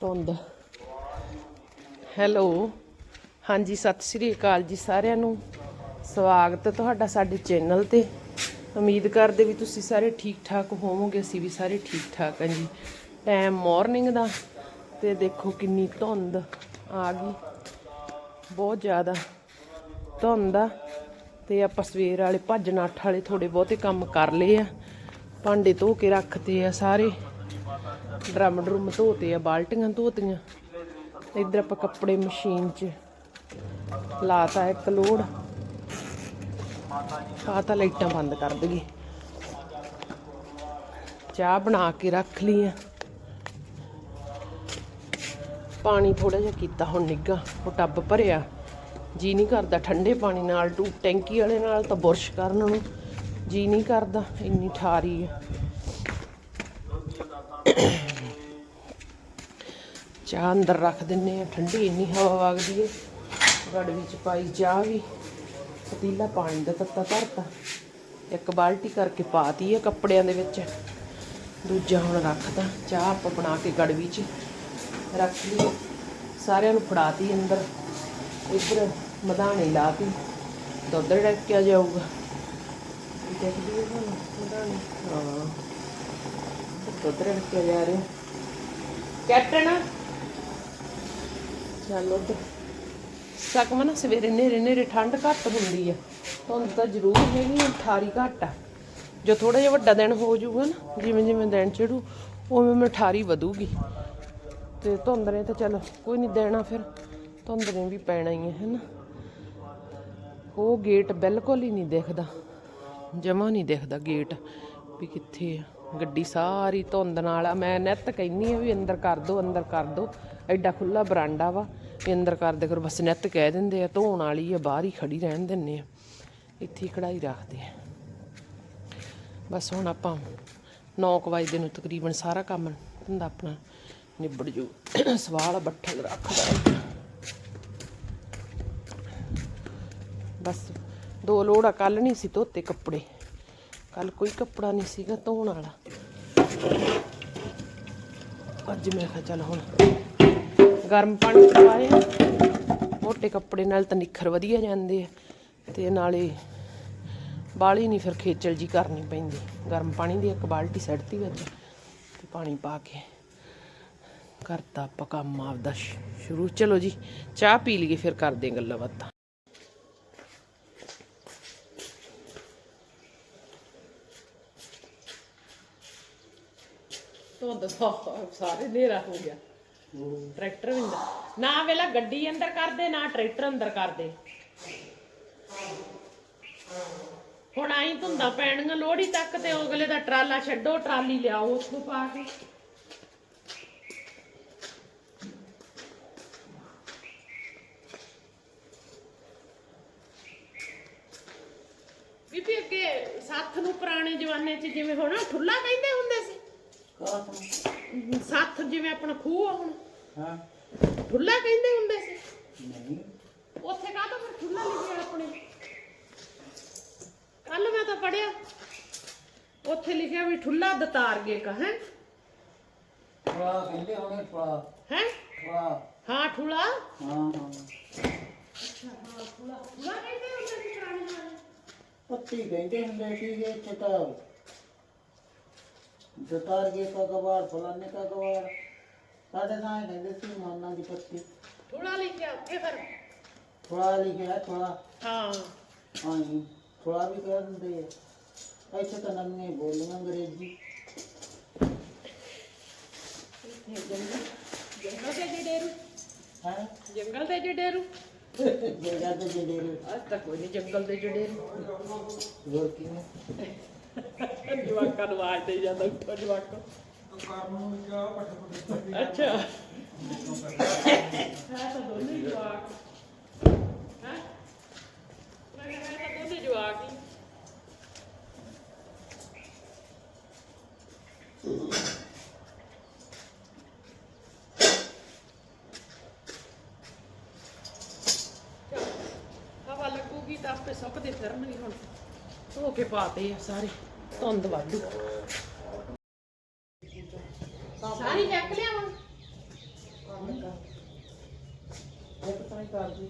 ਧੁੰਦ। ਹੈਲੋ। ਹਾਂਜੀ, ਸਤਿ ਸ੍ਰੀ ਅਕਾਲ ਜੀ ਸਾਰਿਆਂ ਨੂੰ। ਸਵਾਗਤ ਹੈ ਤੁਹਾਡਾ ਸਾਡੇ ਚੈਨਲ ਤੇ। ਉਮੀਦ ਕਰਦੇ ਵੀ ਤੁਸੀਂ ਸਾਰੇ ਠੀਕ ਠਾਕ ਹੋਵੋਗੇ, ਅਸੀਂ ਵੀ ਸਾਰੇ ਠੀਕ ਠਾਕ ਹਾਂ ਜੀ। ਟਾਈਮ ਮਾਰਨਿੰਗ ਦਾ ਤੇ ਦੇਖੋ ਕਿੰਨੀ ਧੁੰਦ ਆ ਗਈ। ਬਹੁਤ ਜ਼ਿਆਦਾ ਧੁੰਦ ਆ ਤੇ ਆਪਾਂ ਸਵੇਰ ਵਾਲੇ ਭੱਜ ਨੱਠ ਵਾਲੇ ਥੋੜੇ ਬਹੁਤੇ ਕੰਮ ਕਰ ਲਏ ਆ। ਭਾਂਡੇ ਧੋ ਕੇ ਰੱਖਤੇ ਆ ਸਾਰੇ। ਡਰਮ ਡਰਮ ਧੋਤੇ ਆ, ਬਾਲਟੀਆਂ ਧੋਤੀਆਂ। ਇੱਧਰ ਆਪਾਂ ਕੱਪੜੇ ਮਸ਼ੀਨ 'ਚ ਲਾਤਾ ਇੱਕ ਲੋੜ ਆ ਤਾਂ ਲਾਈਟਾਂ ਬੰਦ ਕਰ ਦਈਏ। ਚਾਹ ਬਣਾ ਕੇ ਰੱਖ ਲਈ ਆ। ਪਾਣੀ ਥੋੜਾ ਜਿਹਾ ਕੀਤਾ, ਹੁਣ ਨਿੱਗਾ ਉਹ ਟੱਬ ਭਰਿਆ। ਜੀ ਨਹੀਂ ਕਰਦਾ ਠੰਡੇ ਪਾਣੀ ਨਾਲ ਟੂ ਟੈਂਕੀ ਵਾਲੇ ਨਾਲ ਤਾਂ ਬੁਰਸ਼ ਕਰਨ ਨੂੰ। ਜੀ ਨਹੀਂ ਕਰਦਾ, ਇੰਨੀ ਠਾਰੀ ਹੈ ਚਾਹ ਅੰਦਰ ਰੱਖ ਦਿੰਨੇ ਆ ਠੰਡੀ ਇੰਨੀ ਹਵਾ ਵਗਦੀ ਏ ਗੜਵੀ 'ਚ ਪਾਈ ਚਾਹ ਵੀ, ਪਤੀਲਾ ਪਾਣੀ ਦਾ ਤੱਤਾ ਧਰਤਾ। ਇੱਕ ਬਾਲਟੀ ਕਰਕੇ ਪਾਤੀ ਹੈ ਕੱਪੜਿਆਂ ਦੇ ਵਿੱਚ। ਦੂਜਾ ਹੁਣ ਰੱਖਦਾ ਚਾਹ ਆਪਾਂ ਬਣਾ ਕੇ ਗੜਵੀ 'ਚ ਰੱਖ ਲਈ। ਸਾਰਿਆਂ ਨੂੰ ਫੜਾਤੀ ਅੰਦਰ। ਇੱਧਰ ਮਧਾਣੀ ਲਾਤੀ। ਦੁੱਧ ਡੱਕਿਆ ਜਾਊਗਾ। ਦੇਖਦੀ ਹਾਂ ਮਧਾਣੀ ਹਾਂ। ਦੁੱਧ ਡੱਕਿਆ ਜਾ ਰਿਹਾ। ਕੈਪਟਨ? ਚੱਲ ਉੱਧਰ ਸਕਮ ਨਾ ਸਵੇਰੇ ਨੇਰੇ ਨੇਰੇ ਠੰਡ ਘੱਟ ਹੁੰਦੀ ਆ। ਧੁੰਦ ਤਾਂ ਜ਼ਰੂਰ ਹੈਗੀ ਆ, ਠਾਰੀ ਘੱਟ ਆ। ਜੋ ਥੋੜਾ ਜਿਹਾ ਵੱਡਾ ਦਿਨ ਹੋ ਜਾਊਗਾ ਨਾ, ਜਿਵੇਂ ਜਿਵੇਂ ਦਿਨ ਚੜੂ, ਉਵੇਂ ਮੈਂ ਠਾਰੀ ਵਧੂਗੀ। ਤੇ ਧੁੰਦ ਨੇ ਤਾਂ ਚੱਲ ਕੋਈ ਨਹੀਂ ਦੇਣਾ ਫਿਰ ਧੁੰਦ ਨੇ ਵੀ ਪੈਣਾ ਹੀ ਹੈ ਹੈਨਾ। ਉਹ ਗੇਟ ਬਿਲਕੁਲ ਹੀ ਨਹੀਂ ਦਿਖਦਾ, ਜਮਾ ਨਹੀਂ ਦਿਖਦਾ ਗੇਟ ਵੀ ਕਿੱਥੇ ਆ। ਗੱਡੀ ਸਾਰੀ ਧੁੰਦ ਨਾਲ ਮੈਂ ਨਿੱਤ ਕਹਿੰਨੀ ਆ ਵੀ ਅੰਦਰ ਕਰ ਦੋ, ਅੰਦਰ ਕਰ ਦੋ। ਐਡਾ ਖੁੱਲਾ ਬਰਾਂਡਾ ਵਾ। ਵੀ ਅੰਦਰ ਕਰ ਦੇ ਕਰ ਬਸ ਨਿੱਤ ਕਹਿ ਦਿੰਦੇ ਆ, ਧੋਣ ਵਾਲੀ ਆ, ਬਾਹਰ ਹੀ ਖੜੀ ਰਹਿਣ ਦਿੰਨੇ ਆ। ਇੱਥੇ ਹੀ ਕਢਾਈ ਰੱਖਦੇ ਆ। ਬਸ ਹੁਣ ਆਪਾਂ 9 ਵਜੇ ਦੇ ਨੂੰ ਤਕਰੀਬਨ ਸਾਰਾ ਕੰਮ ਧੰਦਾ ਆਪਣਾ ਨਿਬੜ ਜੂ। ਸਵਾਲ ਬੱਠਲ ਰੱਖਦਾ ਬਸ ਦੋ ਲੋੜਾ ਕੱਲ ਨਹੀਂ ਸੀ ਧੋਤੇ ਕੱਪੜੇ। ਕੱਲ ਕੋਈ ਕੱਪੜਾ ਨਹੀਂ ਸੀਗਾ ਧੋਣ ਵਾਲਾ। ਅੱਜ ਮੈਂ ਕਿਹਾ ਚੱਲ ਹੁਣ ਗਰਮ ਪਾਣੀ ਪਾਏ ਮੋਟੇ ਕੱਪੜੇ ਨਾਲ ਤਾਂ ਨਿਖਰ ਵਧੀਆ ਜਾਂਦੇ ਆ। ਤੇ ਨਾਲੇ ਬਾਲੀ ਨਹੀਂ ਫਿਰ ਖੇਚਲ ਜੀ ਕਰਨੀ ਪੈਂਦੀ। ਗਰਮ ਪਾਣੀ ਦੀ ਇੱਕ ਬਾਲਟੀ ਸੜਤੀ ਵਿੱਚ ਤੇ ਪਾਣੀ ਪਾ ਕੇ ਕਰਤਾ ਆਪਾਂ ਕੰਮ ਆਪਦਾ ਸ਼ੁਰੂ। ਚਲੋ ਜੀ, ਚਾਹ ਪੀ ਲਈਏ, ਫਿਰ ਕਰਦੇ ਗੱਲਾਂ ਬਾਤਾਂ। ਧੁੰਦ ਸਾਰੇ ਹਨੇਰਾ ਹੋ ਗਿਆ। ਟਰੈਕਟਰ ਵੀ ਅੰਦਰ ਨਾ ਵੇਲਾ ਗੱਡੀ ਅੰਦਰ ਕਰਦੇ ਨਾ ਟਰੈਕਟਰ ਅੰਦਰ ਕਰਦੇ ਹੁਣ ਆਈ ਧੁੰਦਾ ਪੈਣੀਆਂ ਲੋਹੜੀ ਤੱਕ ਤੇ ਅਗਲੇ ਦਾ ਟਰਾਲਾ ਛੱਡੋ, ਟਰਾਲੀ ਲਿਆਓ ਉੱਥੋਂ ਪਾ ਕੇ। ਬੀਬੀ ਅੱਗੇ ਸੱਥ ਨੂੰ ਪੁਰਾਣੇ ਜ਼ਮਾਨੇ 'ਚ ਜਿਵੇਂ ਹੋਣਾ ਠੁੱਲਾ ਕਹਿੰਦੇ ਹੁੰਦੇ ਸੀ। ਸੱਥ ਜਿਵੇਂ ਆਪਣਾ ਖੂਹ ਆ ਹੁਣ। ਹਾਂ। ਠੁੱਲਾ ਕਹਿੰਦੇ ਹੁੰਦੇ ਸੀ। ਨਹੀਂ। ਉੱਥੇ ਕਾਹਤੋਂ ਫਿਰ ਠੁੱਲਾ ਲਿਖਿਆ ਆਪਣੇ? ਕੱਲ ਮੈਂ ਤਾਂ ਪੜਿਆ ਉੱਥੇ ਲਿਖਿਆ ਵੀ ਠੁੱਲਾ ਦਤਾਰ ਗਏ ਕਾ ਹੈ? ਥੋੜਾ ਕਹਿੰਦੇ ਹੋਣੇ ਥੋੜਾ ਹੈ? ਥੋੜਾ ਹਾਂ ਠੁੱਲਾ। ਹਾਂ ਠੁੱਲਾ। ਕਹਿੰਦੇ ਹੁੰਦੇ ਸੀ ਪੁਰਾਣੇ ਜ਼ਮਾਨੇ। ਪੱਤੀ ਕਹਿੰਦੇ ਹੁੰਦੇ ਸੀ ਕਿ ਇੱਥੇ ਤਾਂ। ਜਤਾਰ ਕੇ ਕਾ ਗਵਾਰ ਫਲਾਣੇ ਕਾ ਗਵਾਰ ਸਾਡੇ ਨਾਲ ਕਹਿੰਦੇ ਸੀ ਮਾਨਾ ਦੀ ਪੱਤੀ ਠੁੱਲਾ ਲਿਖਿਆ ਉੱਥੇ ਫਿਰ ਥੋੜਾ ਲਿਖਿਆ ਥੋੜਾ ਹਾਂ। ਹਾਂ ਜੀ ਥੋੜਾ ਵੀ ਕਹਿ ਦਿੰਦੇ ਆ। ਇੱਥੇ ਤਾਂ ਨੰਨੇ ਬੋਲੀਆਂ ਅੰਗਰੇਜ਼ੀ। ਜੰਗਲ ਦੇ ਜਡੇਰੂ ਹੈ? ਜੰਗਲ ਦੇ ਜਿਹੜਾ ਤੇ ਜਿਹੜੇ ਅੱਜ ਤੱਕ ਕੋਈ ਨਹੀਂ ਜੰਗਲ ਦੇ ਜਡੇਰੂ ਹੋਰ ਕਿਵੇਂ? ਜਵਾਕਾਂ ਨੂੰ ਆਵਾਜ਼ ਦੇ ਜਾਂਦਾ ਉੱਠੋ ਜਵਾਕੋ ਅੱਛਾ ਹੈ ਤਾਂ ਦੋਨੇ ਹੀ ਜਵਾਕ ਹੈ ਮੈਂ ਕਹਿੰਦਾ ਤਾਂ ਦੋਨੇ ਜਵਾਕ ਹੀ ਚੱਲ, ਹਵਾ ਲੱਗੂਗੀ ਤਾਂ ਆਪੇ ਸੁੱਕਦੇ ਫਿਰਨਗੇ ਹੁਣ ਧੋ ਕੇ ਪਾਤੇ ਆ ਸਾਰੇ ਧੁੰਦ ਵਾਧੂ ਸਾਰੀ ਚੱਕ ਲਿਆ ਹੁਣ? ਇੱਕ ਤਾਂ ਹੀ ਕਰਦੀ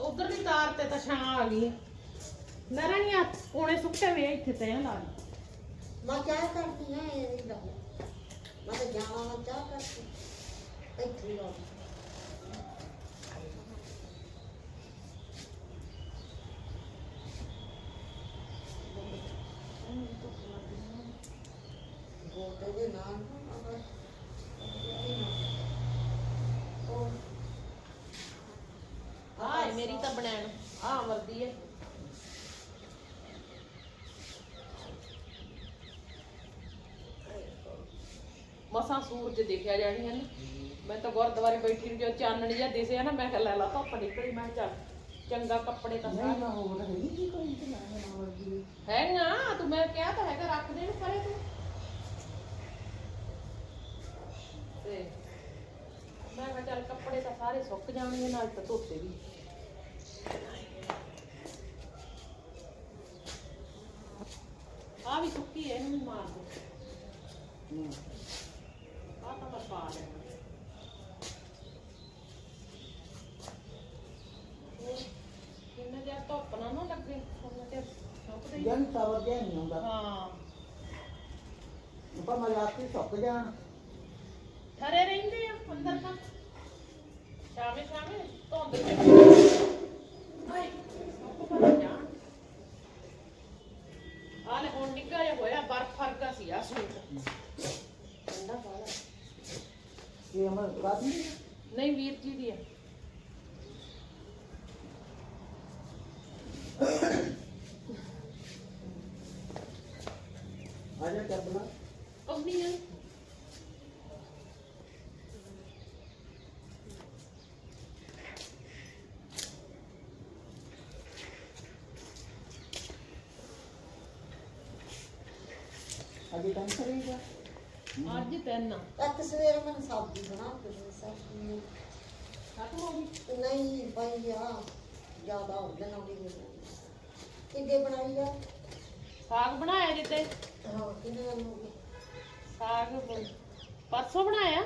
ਉਧਰ ਦੀ ਤਾਰ ਤੇ ਤਾਂ ਛਾਂ ਆ ਗਈ। ਨਰਾਂ ਨਹੀਂ ਆ ਕੋਣੇ ਸੁੱਕੇ ਵੇ ਇੱਥੇ ਤੇ ਲਾ ਲਈ। ਮੈਂ ਚਾਹ ਕਰਦੀ ਹਾਂ ਇਹ ਨਹੀਂ ਲੱਗਦਾ ਮੈਂ ਤਾਂ ਜਾਣਾ ਮੈਂ ਚਾਹ ਕਰਦੀ ਇੱਥੇ ਹੀ ਗੋਟੇ ਦੇ ਨਾਲ ਉਹ ਆਹ ਮੇਰੀ ਤਾਂ ਬਣਾਣ ਆ ਵਰਦੀ ਹੈ। ਸੂਰਜ ਦੇਖਿਆ ਜਾਣੀ ਹੈ ਨਾ ਮੈਂ ਤਾਂ ਗੁਰਦੁਆਰੇ ਬੈਠੀ ਨੂੰ ਜੋ ਚਾਨਣ ਜਿਹਾ ਦਿਸਿਆ ਨਾ ਮੈਂ ਕਿਹਾ ਲੈ ਲਾ ਧੁੱਪ ਨਿਕਲੀ ਮੈਂ ਕਿਹਾ ਚੱਲ ਚੰਗਾ ਕੱਪੜੇ ਤਾਂ ਨਹੀਂ ਨਾ ਹੋਰ ਕੀ ਕੋਈ ਤੇ ਨਾ ਨਾ ਵਰਗੀ ਹੈਗਾ ਤੂੰ ਮੈਂ ਕਿਹਾ ਤਾਂ ਹੈਗਾ ਰੱਖ ਦੇ ਨੂੰ ਪਰੇ ਤੂੰ। ਤੇ ਮੈਂ ਕਿਹਾ ਚੱਲ ਕੱਪੜੇ ਤਾਂ ਸਾਰੇ ਸੁੱਕ ਜਾਣਗੇ ਨਾਲ ਤਾਂ ਧੋਤੇ ਵੀ। ਆ ਵੀ ਸੁੱਕੀ ਹੈ ਇਹਨੂੰ ਵੀ ਮਾਰ ਦੇ। ਨਹੀਂ ਆ ਤਾਂ ਮੈਂ ਪਾ ਲੈਣਾ ਹੋਰ, ਜਿੰਨਾ ਜਿਹਾ ਧੁੱਪ ਨਾ ਨਾ ਲੱਗੇ ਉਹਨਾਂ ਤੇ ਸੁੱਕਦੇ ਹੀ ਜਨ ਸਵਰ ਜਿਹਾ ਨਹੀਂ ਹੁੰਦਾ ਹਾਂ ਪਰ ਮੈਂ ਰਾਤੀ ਸੁੱਕ ਜਾਣ ਠਰੇ ਰਹਿੰਦੇ ਆ ਅੰਦਰ ਤਾਂ ਸ਼ਾਮੇ ਸ਼ਾਮੇ ਧੁੰਦ ਚ ਹਾਏ ਸੁੱਕ ਪਰ ਜਾਣ ਆ ਲੈ ਹੁਣ ਨਿੱਘਾ ਜਿਹਾ ਹੋਇਆ ਬਰਫ ਫਰਕਾ ਸੀ ਆ ਸੂਟ ਠੰਡਾ ਬਾਲਾ ਇਹ ਅਮਰ ਰਾਤੀ ਨਹੀਂ ਵੀਰ ਜੀ ਦੀ ਆ ਆ ਜਾ ਕਰ ਬਣਾ ਕੰਪਨੀ ਆ ਅਜੇ ਟਾਈਮ ਕਰੇਗਾ ਅੱਜ ਤਿੰਨ ਇੱਕ ਸਵੇਰ ਮੈਨੂੰ ਸਬਜ਼ੀ ਬਣਾ ਕੇ ਦੇ ਸਬਜ਼ੀ ਖਤਮ ਹੋ ਗਈ? ਨਹੀਂ ਪਈ ਆ ਜ਼ਿਆਦਾ ਹੋ ਜਾਣਾ ਵੀ ਕਿੱਦੇ ਬਣਾਈ ਆ? ਸਾਗ ਬਣਾਇਆ ਜਿੱਤੇ ਹਾਂ ਕਿੰਨੇ ਦਿਨ ਹੋ ਗਏ ਸਾਗ ਬ- ਪਰਸੋਂ ਬਣਾਇਆ?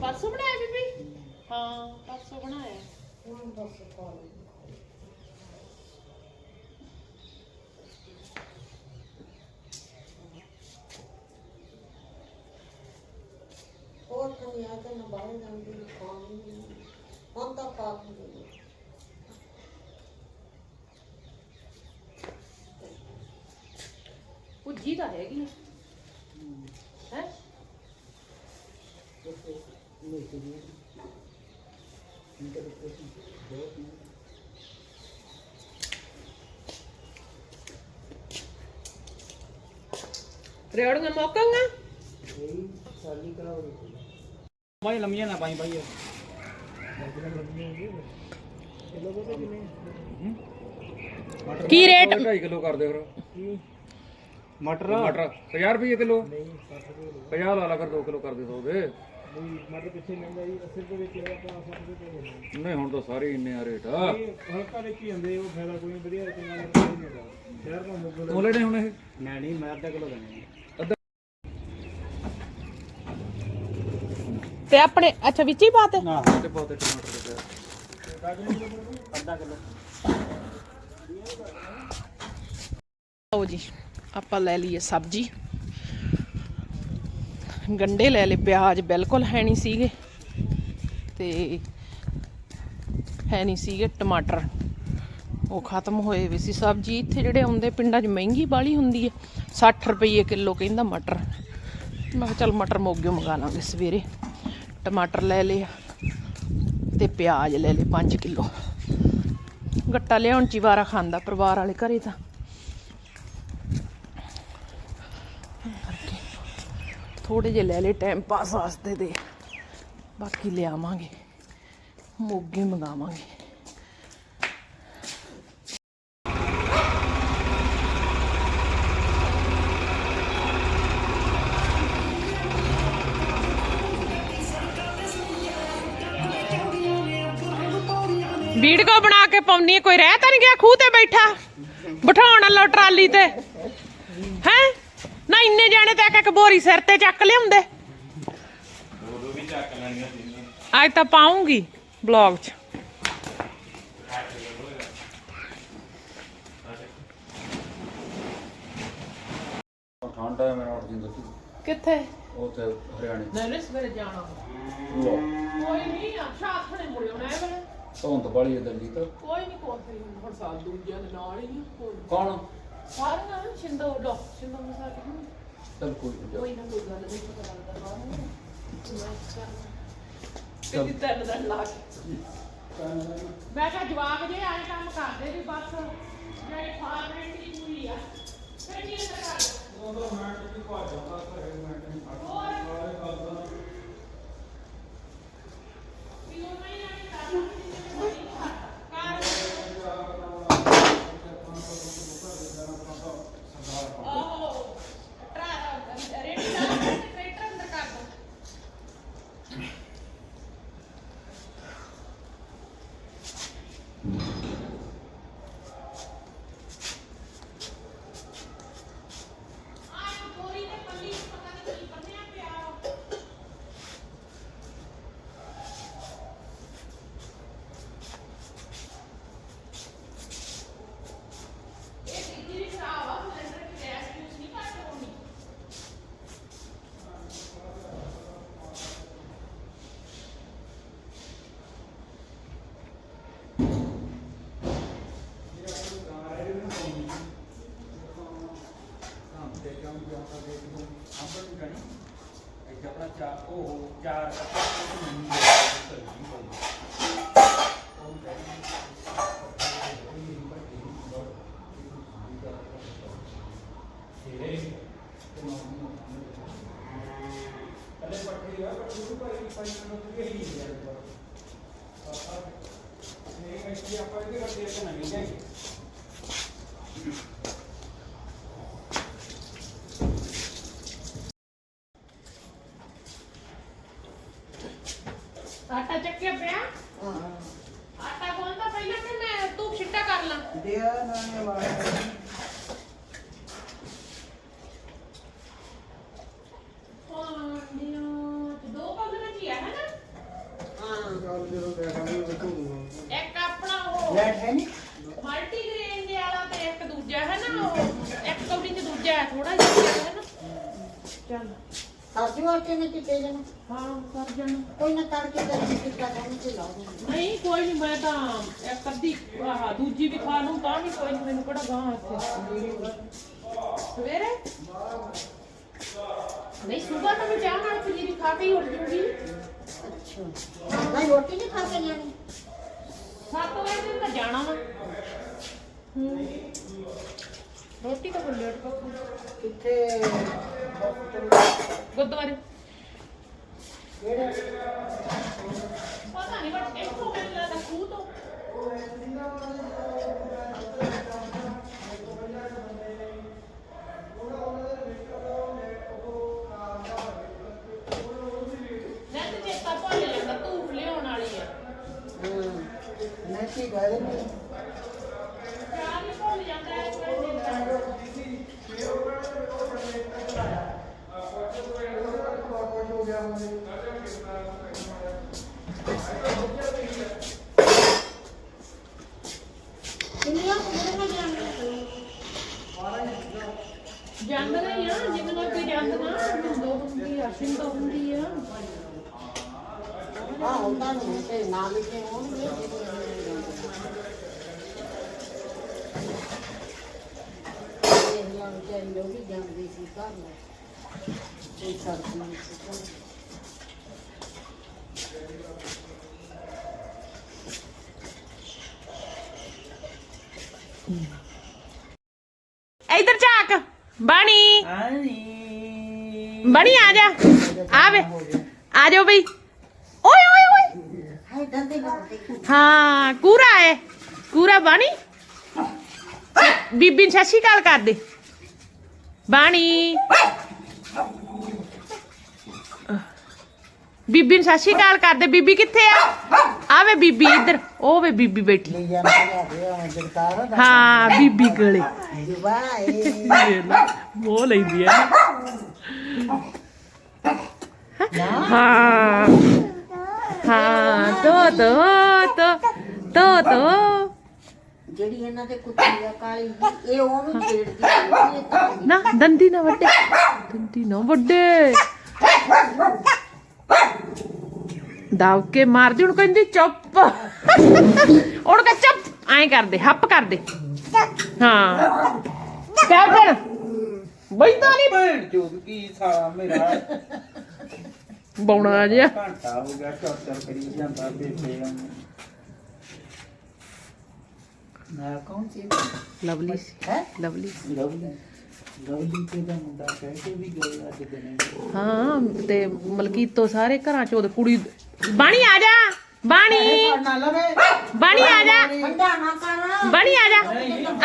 ਪਰਸੋਂ ਬਣਾਇਆ ਬੀਬੀ? ਹਾਂ ਪਰਸੋਂ ਬਣਾਇਆ। ਹੁਣ ਦੱਸ ਕੋਲ ਹੋਰ ਤਾਂ ਯਾਦ ਨਾ ਬਾਹਰ ਹੁਣ ਤਾਂ ਖਾ ਲਈ ਭੁੱਜੀ ਤਾਂ ਹੈਗੀ ਹੈ? ਨਹੀਂ ਤੇ ਨਹੀਂ ਨਹੀਂ ਤੇ ਬਹੁਤ ਰਿਓੜੀਆਂ ਮੌਕਾਂਗਾ ਇਹ ਸਾਲੀ ਕਰਾਓ ਭਾਈ ਲੰਮੀਆਂ ਨਾ ਪਾਈ ਭਾਈ ਕੀ ਰੇਟ? 2.5 ਕਿਲੋ ਕਰ ਦੇ ਫਿਰ ਮਟਰ? ਮਟਰ 50 ਰੁਪਏ ਕਿਲੋ। ਨਹੀਂ 50 ਲਾ ਲਾ ਕਰ 2 ਕਿਲੋ ਕਰ ਦੇ ਦੋ ਦੇ ਮਟਰ ਪਿੱਛੇ ਲੈਂਦਾ ਜੀ 80 ਰੁਪਏ ਵਿੱਚ ਆਪਾਂ 60 ਰੁਪਏ ਦੇ ਦਿੰਦੇ ਨਹੀਂ ਹੁਣ ਤਾਂ ਸਾਰੇ ਇੰਨੇ ਆ ਰੇਟ। ਹਲਕਾ ਦੇ ਕੀ ਹੁੰਦੇ ਉਹ ਫਾਇਦਾ ਕੋਈ ਨਹੀਂ ਵਧੀਆ ਚੰਗਾ ਲੱਗਦਾ ਨਹੀਂ ਹੁੰਦਾ ਸ਼ਹਿਰ ਤੋਂ ਤੂੰ ਲੈਣੇ ਹੁਣ ਇਹ? ਮੈਂ ਨਹੀਂ ਮੈਂ ਅੱਧਾ ਕਿਲੋ ਦੇਣੇ ਤੇ ਆਪਣੇ ਅੱਛਾ ਵਿੱਚ ਹੀ ਪਾਤੇ ਨਾ ਤੇ ਬਹੁਤੇ ਟਮਾਟਰ ਲਓ ਜੀ ਆਪਾਂ ਲੈ ਲਈਏ ਸਬਜ਼ੀ। ਗੰਡੇ ਲੈ ਲਏ ਪਿਆਜ਼ ਬਿਲਕੁਲ ਹੈ ਨਹੀਂ ਸੀਗੇ। ਤੇ ਹੈ ਨਹੀਂ ਸੀਗੇ ਟਮਾਟਰ। ਉਹ ਖਤਮ ਹੋਏ ਵੀ ਸੀ ਸਬਜ਼ੀ। ਇੱਥੇ ਜਿਹੜੇ ਆਉਂਦੇ ਪਿੰਡਾਂ 'ਚ ਮਹਿੰਗੀ ਬਾਲੀ ਹੁੰਦੀ ਹੈ। 60 ਰੁਪਏ ਕਿਲੋ ਕਹਿੰਦਾ ਮਟਰ। ਮੈਂ ਕਿਹਾ ਚੱਲ ਮਟਰ ਮੋਗਿਓ ਮੰਗਾ ਲਾਂਗੇ ਸਵੇਰੇ। ਟਮਾਟਰ ਲੈ ਲਿਆ ਤੇ ਪਿਆਜ਼ ਲੈ ਲਏ 5 ਕਿਲੋ। ਗੱਟਾ ਲਿਆਉਣ ਚ ਹੀ ਵਾਰਾ ਖਾਂਦਾ ਪਰਿਵਾਰ ਵਾਲੇ ਘਰੇ ਤਾਂ। ਥੋੜੇ ਜਿਹੇ ਲੈ ਲਏ ਟਾਈਮ ਪਾਸ ਵਾਸਤੇ ਦੇ ਬਾਕੀ ਲਿਆਵਾਂਗੇ, ਮੋਗੇ ਮੰਗਾਵਾਂਗੇ। ਵੀਡੀਓ ਬਣਾ ਕੇ ਪਾਉਣੀ ਆ, ਕੋਈ ਰਹਿ ਤਾਂ ਨਹੀਂ ਗਿਆ ਖੂਹ ਤੇ ਬੈਠਾ। ਬਿਠਾਉਣ ਲੋ ਟਰਾਲੀ ਤੇ। ਹੈ? ਨਾ ਇੰਨੇ ਜਾਣੇ ਤਾਂ ਇੱਕ ਇੱਕ ਬੋਰੀ ਸਿਰ ਤੇ ਚੱਕ ਲਿਆਉਂਦੇ। ਅੱਜ ਤਾਂ ਪਾਉਂਗੀ ਬਲੌਗ 'ਚ। ਠੰਡ ਹੈ ਮੇਰਾ ਜਿੰਦਰ ਕਿੱਥੇ? ਉਹ ਤੇ ਹਰਿਆਣੇ। ਨਹੀਂ ਸਵੇਰੇ ਜਾਣਾ। ਕੋਈ ਨਹੀਂ ਅੱਛਾ ਆਥਣੇ ਮੁੜਿਓ ਨਾ ਇਹ ਵੇਲੇ। ਧੁੰਦ ਬੜੀ ਹੈ ਦਲਜੀਤ ਕੋਈ ਨਹੀਂ ਕੋਈ ਹੁਣ ਸਾਲ ਦੂਜਿਆਂ ਦੇ ਨਾਲ ਹੀ ਕੋਈ ਕੌਣ? ਸਾਰੇ ਨਾ ਛਿੰਦੋ ਡੋ ਛਿੰਦੋ ਮਸਾ ਕੇ ਚਲ ਕੋਈ ਨਹੀਂ। ਕੋਈ ਨਾ ਕੋਈ ਗੱਲ ਨਹੀਂ ਪਤਾ ਲੱਗਦਾ ਬਾਹਰ ਨੂੰ ਕਿਤੇ ਤੈਨੂੰ ਦਾ ਲਾ ਕੇ। ਮੈਂ ਕਿਹਾ ਜਵਾਬ ਜੇ ਆਏ ਕੰਮ ਕਰਦੇ ਵੀ ਬਸ ਜਿਹੜੀ ਫਾਰਮੈਲਿਟੀ ਪੂਰੀ ਆ। ਫਿਰ ਕੀ ਕਰ ਰੇਡੀ ਲਾ ਕੇ ਟਰੈਕਟਰ ਅੰਦਰ ਕਰ ਦੋ ਆਹ ਗੋਰੀ ਤੇ ਪੱਲੀ ਪਤਾ ਨਹੀਂ ਕੀ ਬੰਨਿਆ ਪਿਆ ਇਹ ਤੀਜੀ ਵੀ ਖਰਾਬ ਆ ਸਿਲੰਡਰ ਦੀ ਗੈਸ ਯੂਜ਼ ਨਹੀਂ ਕਰਦੇ ਹੋਣੀ ਇੱਥੇ ਆਪਣਾ ਚਾ ਉਹ ਚਾਰ ਆਟਾ ਚੱਕਿਆ ਪਿਆ ਹਾਂ ਆਟਾ ਗੁੰਨਦਾ ਪਹਿਲਾਂ ਕਿ ਮੈਂ ਧੂਪ ਛਿੱਟਾ ਕਰ ਲਾਂ ਦਿਆ ਨਾ ਨੇ ਵਾਲਾ ਪਾਂਡੀਆਂ ਚ ਦੋ ਕਮਰੇ ਚ ਹੀ ਆ ਹੈ ਨਾ ਚੱਲ ਜਦੋਂ ਦੇਖਾਂਗੇ ਵੇਖੋ ਦੂੰਗਾ ਇੱਕ ਆਪਣਾ ਉਹ ਲੈਟ ਹੈ ਨਹੀਂ ਮਲਟੀ ਗ੍ਰੇਨ ਦੇ ਵਾਲਾ ਤੇ ਇੱਕ ਦੂਜਾ ਹੈ ਨਾ ਉਹ ਇੱਕ ਕੌੜੀ ਚ ਦੂਜਾ ਹੈ ਥੋੜਾ ਜਿਹਾ ਹੈ ਨਾ। ਚੱਲ। ਸਾਡੀ ਵਾਟੇ ਨੇ ਕਿਤੇ ਜਨ ਹਾਂ ਕਰ ਜਾਣਾ। ਕੋਈ ਨਾ ਤੜਕੇ ਦਾ ਜਿੱਤ ਦਾ ਕੰਮ ਚ ਲਾ ਦੇ ਨਹੀਂ ਕੋਈ ਨਹੀਂ ਮੈਂ ਤਾਂ ਇੱਕ ਅੱਧੀ ਆਹ ਦੂਜੀ ਵੀ ਖਾ ਲੂੰ ਤਾਂ ਵੀ ਕੋਈ ਨਹੀਂ ਮੈਨੂੰ ਕਿਹੜਾ ਗਾਂ ਇੱਥੇ। ਸਵੇਰੇ? ਨਹੀਂ ਸਵੇਰ ਤਾਂ ਮੈਂ ਚਾਹ ਨਾਲ ਪਨੀਰੀ ਖਾ ਕੇ ਹੀ ਉੱਠ ਜੂਗੀ। ਨਹੀਂ ਰੋਟੀ ਨਹੀਂ ਖਾ ਕੇ ਜਾਣੀ। 7 ਵਜੇ ਤਾਂ ਜਾਣਾ ਵਾ। ਹੂੰ। ਰੋਟੀ ਤਾਂ ਕੋਈ ਲੇਟ ਪੱਕੂ ਕਿੱਥੇ? ਗੁਰਦੁਆਰੇ। ਕਿਹੜੇ? ਪਤਾ ਨਹੀਂ ਬਟ ਇੱਥੋਂ ਮੈਨੂੰ ਲੱਗਦਾ ਖੂਹ ਤੋਂ ਮੈਂ ਤੇ ਚੇਤਾ ਭੁੱਲ ਜਾਂਦਾ ਧੂਫ ਲਿਆਉਣ ਵਾਲੀ ਆ ਹਮ, ਨਹੀਂ ਕੀ ਗਏ ਨੇ ਚਾਹ ਵੀ ਭੁੱਲ ਜਾਂਦਾ ਹੈ ਕੋਈ ਦਿਨ ਕਿੰਨੀਆਂ ਕੁੜੀਆਂ ਜਾਣੀਆਂ ਜਾਂਦੇ ਹੀ ਆ ਜਿੰਨਾ ਕੋਈ ਜਾਂਦੀਆਂ ਮਿੰਦੋ ਹੁੰਦੀ ਆ ਸਿੰਦੋ ਹੁੰਦੀ ਆ। ਹਾਂ ਹੁੰਦਾ ਨਹੀਂ ਤੇ ਨਾ ਲਿਖੇ ਹੋਣਗੇ। ਇਹ ਜਾਂ ਵਿਚਾਰੀ ਲੋਗੀ ਜਾਂਦੀ ਸੀ ਘਰ। ਨੂੰ ਕੋਈ ਸਰਦੀ ਨਹੀਂ ਸੀ ਘਰ। ਇੱਧਰ ਝਾਕ ਬਣੀ। ਆਈ ਬਣੀ ਆ ਜਾ। ਆ ਵੇ। ਆ ਜਾਓ ਬਈ। ਓਏ ਓਏ ਓਏ। ਹਾਂ ਕੂਰਾ ਹੈ। ਕੂਰਾ ਬਾਣੀ। ਬੀਬੀ ਸਤਿ ਸ਼੍ਰੀ ਅਕਾਲ ਕਰ ਦੇ। ਬਾਣੀ। ਬੀਬੀ ਨੂੰ ਸਤਿ ਸ਼੍ਰੀ ਅਕਾਲ ਕਰ ਦੇ। ਬੀਬੀ ਕਿੱਥੇ ਆ? ਆਵੇ ਬੀਬੀ ਇੱਧਰ। ਉਹ ਵੇ ਬੀਬੀ ਬੈਠੀ। ਲੈ ਹਾਂ ਬੀਬੀ ਕੋਲੇ। ਜਵਾਏ ਮੋਹ ਲੈਂਦੀ ਆ। ਹਾਂ ਹਾਂ ਤੋ ਤੋ ਤੋ ਤੋ ਤੋ ਜਿਹੜੀ ਇਹਨਾਂ ਦੇ ਕੁੱਤੀ ਆ, ਕਾਲੀ ਇਹ ਉਹਨੂੰ ਛੇੜਦੀ ਆ, ਇਹ ਤਾਂ ਨਾ, ਦੰਦੀ ਨਾ ਵੱਡੇ। ਦੰਦੀ ਨਾ ਵੱਡੇ। ਦਾਵ ਕੇ ਮਾਰ ਦੇ, ਹੁਣ ਕਹਿੰਦੀ ਚੁੱਪ। ਹੁਣ ਕਹ ਚੁੱਪ। ਐਂ ਕਰਦੇ, ਹੱਪ ਕਰਦੇ। ਹਾਂ। ਕਹਿ ਫਿਰ। ਬੈਠਾ ਨਹੀਂ ਭੈਣ ਚੋਦ ਕੀ ਸਾਲਾ ਮੇਰਾ? ਬੌਣਾ ਜਿਹਾ। ਘੰਟਾ ਹੋ ਗਿਆ ਚੌਰ ਚੌਰ ਕਰੀ ਜਾਂਦਾ ਬੇਬੇ ਨਾ। ਕੌਣ ਸੀ? ਲਵਲੀ ਸੀ। ਹੈ? Lovely Lovely. ਲਵਲੀ ਤੇ ਦਾ ਮੁੰਡਾ ਕਹਿ ਕੇ ਵੀ ਗਏ ਅੱਜ ਦਿਨੇ। ਹਾਂ ਤੇ ਮਲਕੀਤ ਤੋਂ ਸਾਰੇ ਘਰਾਂ ਚ ਉਹਦੇ ਕੁੜੀ ਬਾਣੀ ਆ ਜਾ ਬਾਣੀ। ਬਾਣੀ ਆ ਜਾ। ਠੰਡਾ ਨਾ ਕਰ। ਬਾਣੀ ਆ ਜਾ।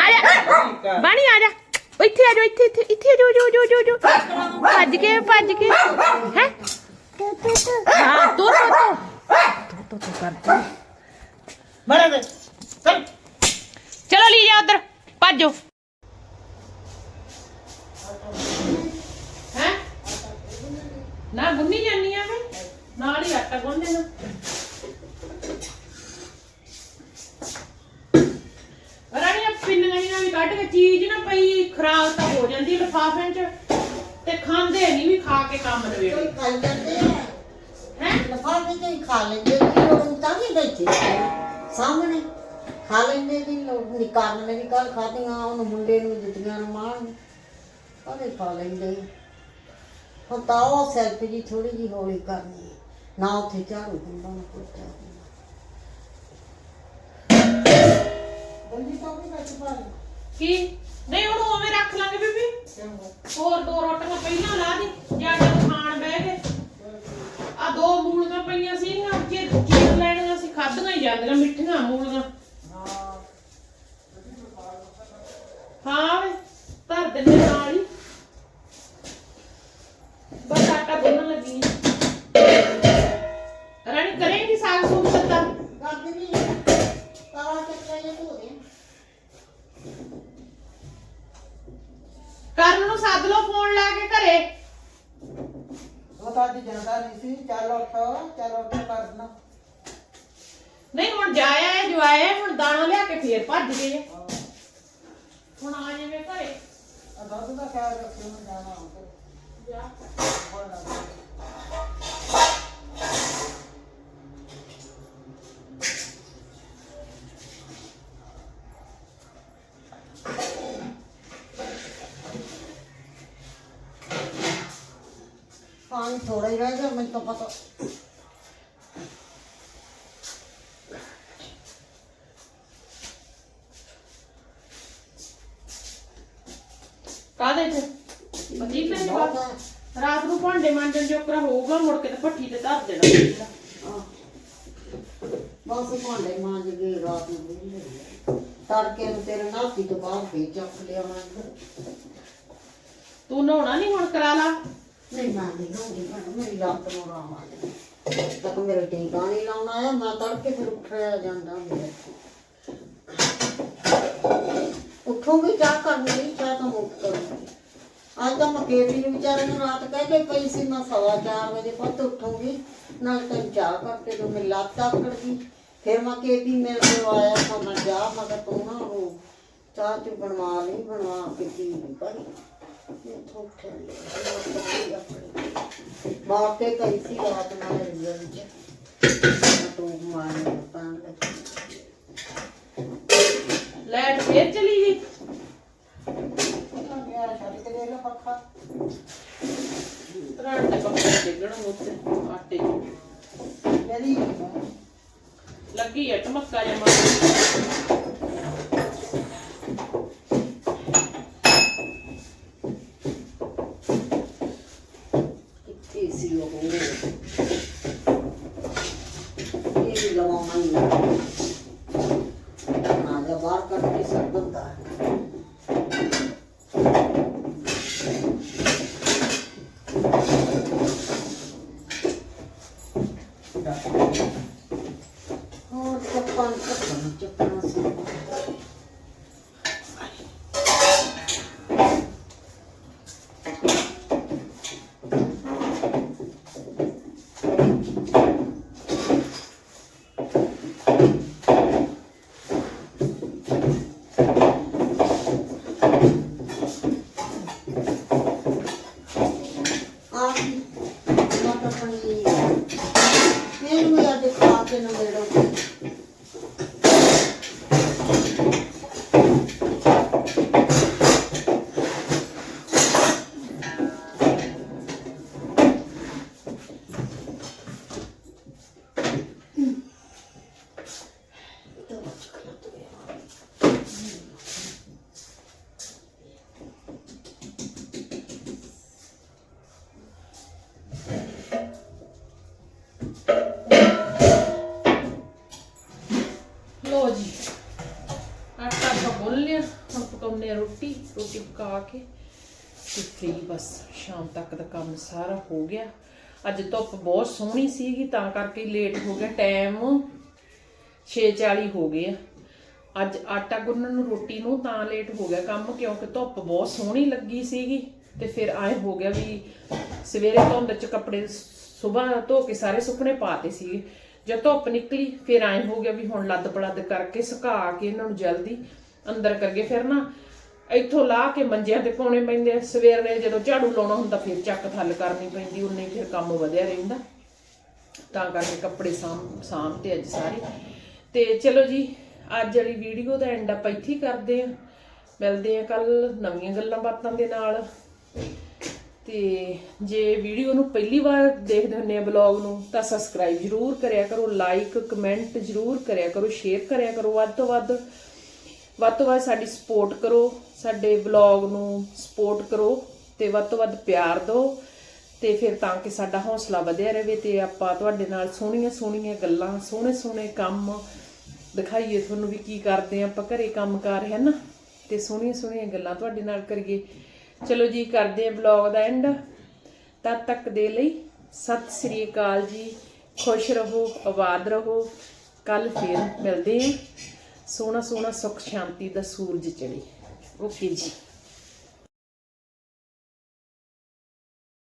ਆ ਜਾ। ਬਾਣੀ ਆ ਜਾ। ਇੱਥੇ ਆ ਜਾ ਇੱਥੇ ਇੱਥੇ ਇੱਥੇ ਜੋ ਜੋ ਜੋ ਜੋ ਜੋ ਭੱਜ ਕੇ ਭੱਜ ਕੇ ਹੈ? ਹਾਂ ਤੋ ਤੋ ਤੋ ਤੋ ਤੋ ਤੋ ਕਰ ਮਰੇ ਤਾਂ ਉਹ ਸੈਲਫ ਜੀ ਥੋੜੀ ਜੀ ਹੌਲੀ ਕਰਨੀ ਹੈ। ਨਾ ਉੱਥੇ ਝਾੜੂ ਹੁੰਦਾ ਨਾ ਪੋਚਾ ਹੁੰਦਾ। ਬੰਦੀ ਤੋਂ ਵੀ ਬੈਠ ਪਾ ਕੀ? ਨਹੀਂ ਹੁਣ ਉਵੇਂ ਰੱਖ ਲਾਂਗੇ ਬੀਬੀ। ਹੋਰ ਦੋ ਰੋਟੀਆਂ ਪਹਿਲਾਂ ਲਾ ਦੀ ਜਾਂ ਜਦ ਖਾਣ ਬਹਿ ਗਏ। ਆ ਦੋ ਮੂਲੀਆਂ ਪਈਆਂ ਜੇ ਚੀਰ ਲੈਣੀਆਂ ਸੀ ਖਾਧੀਆਂ ਹੀ ਜਾਂਦੀਆਂ ਮਿੱਠੀਆਂ ਮੂਲੀਆਂ। ਹਾਂ। ਵੇ ਧਰ ਦਿੰਦੇ ਨਾਲ ਚੱਲ ਉੱਠ ਕਰਨਾ। ਨਹੀਂ ਹੁਣ ਜਾਇਆ ਹੈ ਜੋ ਆਇਆ ਹੈ, ਹੁਣ ਦਾਣਾ ਲਿਆ ਕੇ ਫੇਰ ਭੱਜ ਗਏ ਆ। ਹੁਣ ਆ ਜਾਵੇ ਘਰੇ। ਆ ਦੁੱਧ ਦਾ ਖਿਆਲ ਰੱਖਿਓ ਮੈਂ ਜਾਣਾ ਹੁਣ ਜਾ। ਥੋੜਾ ਹੀ ਰਹਿ ਗਿਆ ਮੈਨੂੰ ਤਾਂ ਪਤਾ। ਕਾਦੇ ਚ ਤੇ ਬਹੁਤ ਹੈ। ਰਾਤ ਨੂੰ ਭਾਂਡੇ ਮਾਂਜਣ ਜੋਕਰਾ ਹੋਊਗਾ ਮੁੜ ਕੇ ਤੇ ਭੱਠੀ ਤੇ ਧਰ ਦੇਣਾ। ਆਹ। ਬਸ ਭਾਂਡੇ ਮਾਂਜ ਗਏ ਰਾਤ ਨੂੰ ਵਿਹਲੇ ਤੜਕੇ ਨੂੰ ਤੇਰੇ ਨਾਤੀ ਤੋਂ ਬਾਅਦ ਫੇਰ ਚੱਕ ਲਿਆ ਮੈਂ ਤੂੰ ਨਹਾਉਣਾ ਨਹੀਂ ਹੁਣ ਕਰਾ ਲਾ। ਨਹੀਂ, ਮੈਂ ਨਹੀਂ ਹੋਣੀ ਭੈਣ ਮੇਰੀ ਰਾਤ ਨੂੰ ਆਰਾਮ ਆ ਜਾਏ ਤੱਕ ਮੇਰੇ ਟੀਕਾ ਨਹੀਂ ਲਾਉਣਾ ਆ ਮੈਂ ਤੜਕੇ ਫਿਰ ਉੱਠਿਆ ਜਾਂਦਾ ਮੇਰੇ ਉੱਠੂਗੀ ਚਾਹ ਕਰਨ ਲਈ ਚਾਹ ਤਾਂ ਮੁੱਕ ਕਰੂੰਗੀ ਅੱਜ ਤਾਂ ਮੈਂ ਕੇਵੀ ਨੂੰ ਵਿਚਾਰੇ ਨੂੰ ਰਾਤ ਕਹਿ ਕੇ ਪਈ ਸੀ, ਮੈਂ ਸਵਾ ਚਾਰ ਵਜੇ ਪੁੱਤ ਉੱਠੂਗੀ, ਨਾਲ ਤੈਨੂੰ ਚਾਹ ਕਰਕੇ ਦੋ ਮੇਰੀ ਲੱਤ ਆਕੜ ਗਈ। ਫਿਰ ਮੈਂ ਕੇਵੀ ਮਿਲ ਕੇ ਆਇਆ ਤਾਂ ਮੈਂ ਜਾ ਮਗਰ ਤੂੰ ਨਾ ਉਹ ਚਾਹ ਚ ਬਣਵਾ ਲਈ, ਬਣਵਾ ਕੇ ਪੀ ਲਈ, ਭਾਈ। ਮੈਂ ਥੋੜਾ ਲਿਆ ਬਾਹਰ ਤੇ ਕਈ ਸੀ ਰਾਤ ਨਾਲ ਰਿਜ਼ਲ ਵਿੱਚ। ਤੂੰ ਮਾਰੇ ਤਾਂ ਲੱਗੀ ਲਾਈਟ ਫੇਰ ਚਲੀ ਗਈ। ਗਿਆ ਛੱਡ ਕੇ ਦੇ ਲੈ ਪੱਖਾ। ਤਰਾਣ ਤੇ ਪੱਕੇ ਡਿੱਗਣ ਉੱਤੇ ਆਟੇ ਚ। ਮੇਰੀ ਲੱਗੀ ਐ ਟਮੱਕਾ ਜਿਹਾ ਤੱਕ ਦਾ ਕੰਮ ਸਾਰਾ ਹੋ ਗਿਆ। ਅੱਜ ਧੁੱਪ ਬਹੁਤ ਸੋਹਣੀ ਸੀਗੀ, ਤਾਂ ਕਰਕੇ ਲੇਟ ਹੋ ਗਿਆ। ਟਾਈਮ 6:40 ਹੋ ਗਏ ਆ। ਅੱਜ ਆਟਾ ਗੁੰਨਣ ਨੂੰ ਰੋਟੀ ਨੂੰ ਤਾਂ ਲੇਟ ਹੋ ਗਿਆ ਕੰਮ, ਕਿਉਂਕਿ ਧੁੱਪ ਬਹੁਤ ਸੋਹਣੀ ਲੱਗੀ ਸੀਗੀ। ਤੇ ਫਿਰ ਆਏ ਹੋ ਗਿਆ ਵੀ ਸਵੇਰੇ ਧੁੰਦ ਚ ਕੱਪੜੇ ਸਵੇਰ ਧੋ ਕੇ ਸਾਰੇ ਸੁੱਕਣੇ ਪਾਤੇ ਸੀਗੇ। ਜਦ ਧੁੱਪ ਨਿਕਲੀ, ਫਿਰ ਆਏ ਹੋ ਗਿਆ ਵੀ ਹੁਣ ਲੱਦ ਪਲੱਦ ਕਰਕੇ ਸੁਕਾ ਕੇ ਇਹਨਾਂ ਨੂੰ ਜਲਦੀ ਅੰਦਰ ਕਰਕੇ ਫਿਰ ਨਾ। ਇੱਥੋਂ ਲਾ ਕੇ ਮੰਜਿਆਂ ਤੇ ਪਾਉਣੇ ਪੈਂਦੇ ਆ। ਸਵੇਰੇ ਜਦੋਂ ਝਾੜੂ ਲਾਉਣਾ ਹੁੰਦਾ, ਫਿਰ ਚੱਕ ਥੱਲ ਕਰਨੀ ਪੈਂਦੀ, ਉਨੇ ਫਿਰ ਕੰਮ ਵਧਿਆ ਰਹਿੰਦਾ। ਤਾਂ ਕਰਕੇ ਕੱਪੜੇ ਸਾਂਭ ਸਾਂਭ ਤੇ ਅੱਜ ਸਾਰੇ। ਤੇ ਚਲੋ ਜੀ, ਅੱਜ ਵਾਲੀ ਵੀਡੀਓ ਦਾ ਐਂਡ ਆਪਾਂ ਇੱਥੇ ਕਰਦੇ ਆ ਮਿਲਦੇ ਆ ਕੱਲ ਨਵੀਆਂ ਗੱਲਾਂ ਬਾਤਾਂ ਦੇ ਨਾਲ। ਤੇ ਜੇ ਵੀਡੀਓ ਨੂੰ ਪਹਿਲੀ ਵਾਰ ਦੇਖਦੇ ਹੁੰਨੇ ਆ ਬਲੌਗ ਨੂੰ, ਤਾਂ ਸਬਸਕ੍ਰਾਈਬ ਜਰੂਰ ਕਰਿਆ ਕਰੋ ਲਾਈਕ ਕਮੈਂਟ ਜਰੂਰ ਕਰਿਆ ਕਰੋ ਸ਼ੇਅਰ ਕਰਿਆ ਕਰੋ। ਵੱਧ ਤੋਂ ਵੱਧ ਵੱਧ ਤੋਂ ਵੱਧ ਸਾਡੀ ਸਪੋਰਟ ਕਰੋ, ਸਾਡੇ ਬਲੌਗ ਨੂੰ ਸਪੋਰਟ ਕਰੋ ਤੇ ਵੱਧ ਤੋਂ ਵੱਧ ਪਿਆਰ ਦਿਓ ਤੇ ਫਿਰ ਤਾਂ ਕਿ ਸਾਡਾ ਹੌਸਲਾ ਵਧਿਆ ਰਹੇ ਤੇ ਆਪਾਂ ਤੁਹਾਡੇ ਨਾਲ ਸੋਹਣੀਆਂ ਸੋਹਣੀਆਂ ਗੱਲਾਂ, ਸੋਹਣੇ ਸੋਹਣੇ ਕੰਮ ਦਿਖਾਈਏ। ਤੁਹਾਨੂੰ ਵੀ ਕੀ ਕਰਦੇ ਆ ਆਪਾਂ ਘਰੇ ਕੰਮ ਕਰ ਰਹੇ ਨਾ? ਤੇ ਸੋਹਣੀਆਂ ਸੋਹਣੀਆਂ ਗੱਲਾਂ ਤੁਹਾਡੇ ਨਾਲ ਕਰੀਏ। ਚਲੋ ਜੀ, ਕਰਦੇ ਆ ਬਲੌਗ ਦਾ ਐਂਡ ਤਦ ਤੱਕ ਦੇ ਲਈ ਸਤਿ ਸ੍ਰੀ ਅਕਾਲ ਜੀ। ਖੁਸ਼ ਰਹੋ, ਆਬਾਦ ਰਹੋ। ਕੱਲ ਫੇਰ ਮਿਲਦੇ ਆ ਸੋਹਣਾ ਸੋਹਣਾ ਸੁਖ ਸ਼ਾਂਤੀ ਦਾ ਸੂਰਜ ਚੜੇ ਓਕੇ ਜੀ।